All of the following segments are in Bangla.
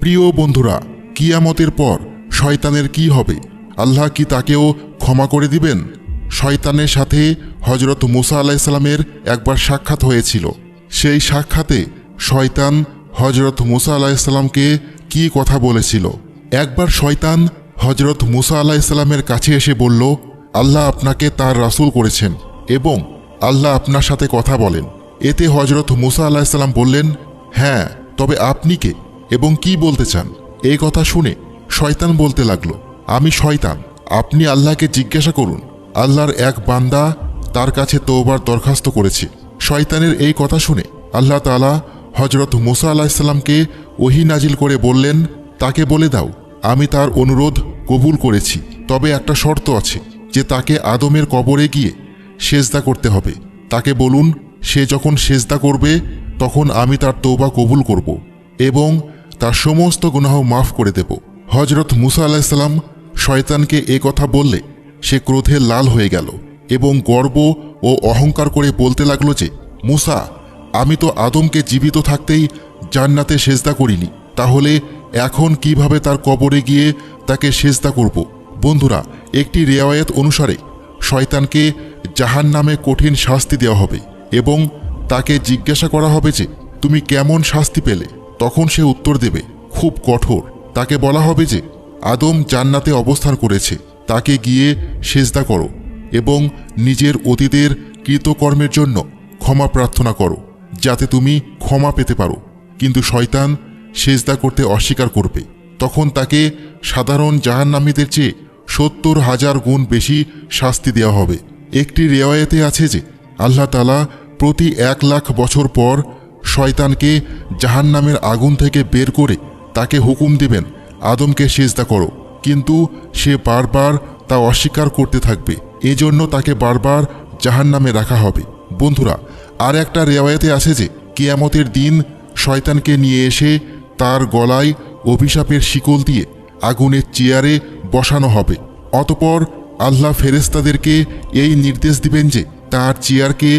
প্রিয় বন্ধুরা, কিয়ামতের পর শয়তানের কি হবে? আল্লাহ কি তাকেও ক্ষমা করে দিবেন? শয়তানের সাথে হজরত মুসা আলাইসাল্লামের একবার সাক্ষাৎ হয়েছিল। সেই সাক্ষাতে শয়তান হজরত মুসা আলাইসাল্লামকে কি কথা বলেছিল? একবার শয়তান হজরত মুসা আলাইসাল্লামের কাছে এসে বলল, আল্লাহ আপনাকে তার রাসূল করেছেন এবং আল্লাহ আপনার সাথে কথা বলেন। এতে হজরত মুসা আলাহিসাল্লাম বললেন হ্যাঁ তবে আপনি কে? এবং কি বলতে চান? এই কথা শুনে শয়তান বলতে লাগল, আমি শয়তান, আপনি আল্লাহকে জিজ্ঞাসা করুন। আল্লাহর এক বান্দা তার কাছে তোবার দরখাস্ত করেছে। শয়তানের এই কথা শুনে আল্লাহ তালা হজরত মুসা আলাহিসাল্লামকে ওহি নাজিল করে বললেন, তাকে বলে দাও, আমি তার অনুরোধ কবুল করেছি, তবে একটা শর্ত আছে, যে তাকে আদমের কবরে গিয়ে সেজদা করতে হবে। তাকে বলুন, সে যখন সেজদা করবে, তখন আমি তার তৌবা কবুল করব এবং তার সমস্ত গুনাহ মাফ করে দেব। হজরত মুসা আলাহিসাল্লাম শয়তানকে এ কথা বললে, সে ক্রোধে লাল হয়ে গেল এবং গর্ব ও অহংকার করে বলতে লাগল যে, মুসা, আমি তো আদমকে জীবিত থাকতেই জান্নাতে সেজদা করিনি। তাহলে এখন কীভাবে তার কবরে গিয়ে তাকে সেজদা করব? বন্ধুরা, একটি রেওয়ায়ত অনুসারে শয়তানকে জাহান নামে কঠিন শাস্তি দেওয়া হবে এবং তাকে জিজ্ঞাসা করা হবে যে, তুমি কেমন শাস্তি পেলে? তখন সে উত্তর দেবে, খুব কঠোর। তাকে বলা হবে যে, আদম জান্নাতে অবস্থান করেছে, তাকে গিয়ে সেজদা করো এবং নিজের অতীতের কৃতকর্মের জন্য ক্ষমা প্রার্থনা করো, যাতে তুমি ক্ষমা পেতে পারো। কিন্তু শয়তান সেজদা করতে অস্বীকার করবে। তখন তাকে সাধারণ জাহান্নামীদের চেয়ে সত্তর হাজার গুণ বেশি শাস্তি দেওয়া হবে। একটি রেওয়ায়তে আছে যে, আল্লাহ তালা প্রতি এক লাখ বছর পর শয়তানকে জাহান্নামের আগুন থেকে বের করে তাকে হুকুম দিবেন, আদমকে সেজদা করো। কিন্তু সে বারবার তা অস্বীকার করতে থাকবে। এজন্য তাকে বারবার জাহান্নামে রাখা হবে। বন্ধুরা আর একটা রেওয়ায়তে আছে যে, কিয়ামতের দিন শয়তানকে নিয়ে এসে তার গলায় অভিশাপের শিকল দিয়ে আগুনের চেয়ারে বসানো হবে। অতপর আল্লাহ ফেরেস্তাদেরকে এই নির্দেশ দিবেন যে, তার চেয়ারকে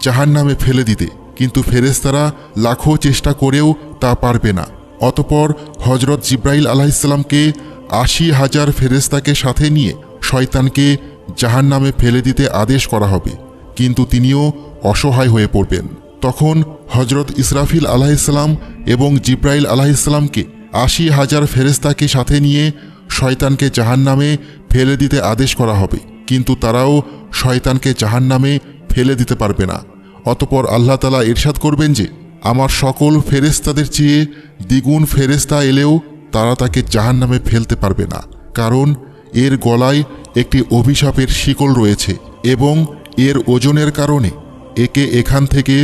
জাহান নামে ফেলে দিতে। কিন্তু ফেরেস্তারা লাখো চেষ্টা করেও তা পারবে না। অতপর হজরত জিব্রাইল আলাহিসাল্লামকে আশি হাজার ফেরেস্তাকে সাথে নিয়ে শয়তানকে জাহান নামে ফেলে দিতে আদেশ করা হবে। কিন্তু তিনিও অসহায় হয়ে পড়বেন। তখন হজরত ইসরাফিল আলাহিসাল্লাম এবং জিব্রাইল আলাহিসাল্লামকে আশি হাজার ফেরেস্তাকে সাথে নিয়ে শয়তানকে জাহান্নামে ফেলে দিতে আদেশ করা হবে। কিন্তু তারাও শয়তানকে জাহান্নামে ফেলে দিতে পারবে না। অতপর আল্লাহ তালা ইরশাদ করবেন যে, আমার সকল ফেরেস্তাদের চেয়ে দ্বিগুণ ফেরেস্তা এলেও তারা তাকে জাহান্নামে ফেলতে পারবে না, কারণ এর গলায় একটি অভিশাপের শিকল রয়েছে এবং এর ওজনের কারণে একে এখান থেকে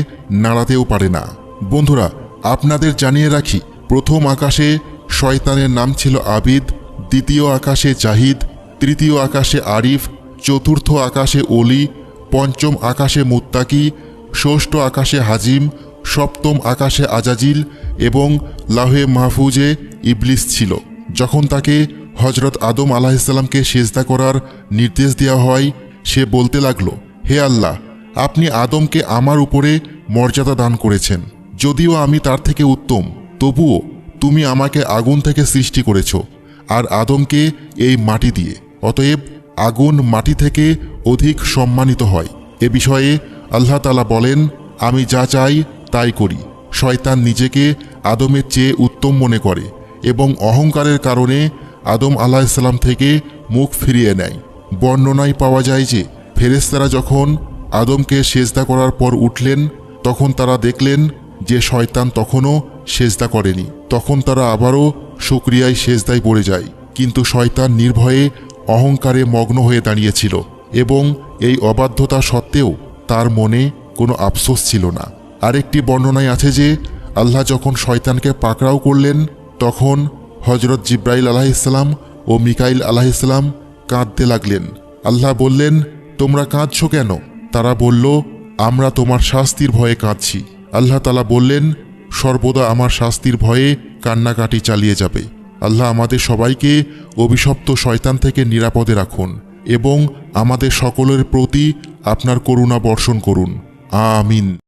নাড়াতেও পারে না। বন্ধুরা, আপনাদের জানিয়ে রাখি, প্রথম আকাশে শয়তানের নাম ছিল আবিদ, দ্বিতীয় আকাশে জাহিদ, তৃতীয় আকাশে আরিফ, চতুর্থ আকাশে অলি পঞ্চম আকাশে মুত্তাকি ষষ্ঠ আকাশে হাজিম, সপ্তম আকাশে আজাজিল এবং লাহে মাহফুজে ইবলিস ছিল। যখন তাকে হজরত আদম আলাহিসাল্লামকে সেজদা করার নির্দেশ দেওয়া হয়, সে বলতে লাগল, হে আল্লাহ, আপনি আদমকে আমার উপরে মর্যাদা দান করেছেন। যদিও আমি তার থেকে উত্তম, তবুও তুমি আমাকে আগুন থেকে সৃষ্টি করেছ আর আদমকে এই মাটি দিয়ে। অতএব আগুন মাটি থেকে অধিক সম্মানিত হয়। এ বিষয়ে আল্লাহ তালা বলেন, আমি যা চাই তাই করি। শয়তান নিজেকে আদমের চেয়ে উত্তম মনে করে এবং অহংকারের কারণে আদম আলাহিসাল্লাম থেকে মুখ ফিরিয়ে নেয়। বর্ণনায় পাওয়া যায় যে ফেরেস্তারা যখন আদমকে সেজদা করার পর উঠলেন, তখন তারা দেখলেন যে শয়তান তখনও সেজদা করেনি। তখন তারা আবারও শুক্রিয়ায় সেজদায় পড়ে যায়। কিন্তু শয়তান নির্ভয়ে অহংকারে মগ্ন হয়ে দাঁড়িয়েছিল এবং এই অবাধ্যতা সত্ত্বেও তার মনে কোনো আফসোস ছিল না। আরেকটি বর্ণনায় আছে যে, আল্লাহ যখন শয়তানকে পাকড়াও করলেন, তখন হজরত জিব্রাইল আলাহিসাল্লাম ও মিকাইল আলাহিসাল্লাম কাঁদতে লাগলেন। আল্লাহ বললেন, তোমরা কাঁদছ কেন? তারা বলল, আমরা তোমার শাস্তির ভয়ে কাঁদছি। আল্লাহ তালা বললেন, সর্বদা আমার শাস্তির ভয়ে কান্নাকাটি চালিয়ে যাবে। আল্লাহ আমাদের সবাইকে অভিশপ্ত শয়তান থেকে নিরাপদে রাখুন এবং আমাদের সকলের প্রতি আপনার করুণা বর্ষণ করুন। আমিন।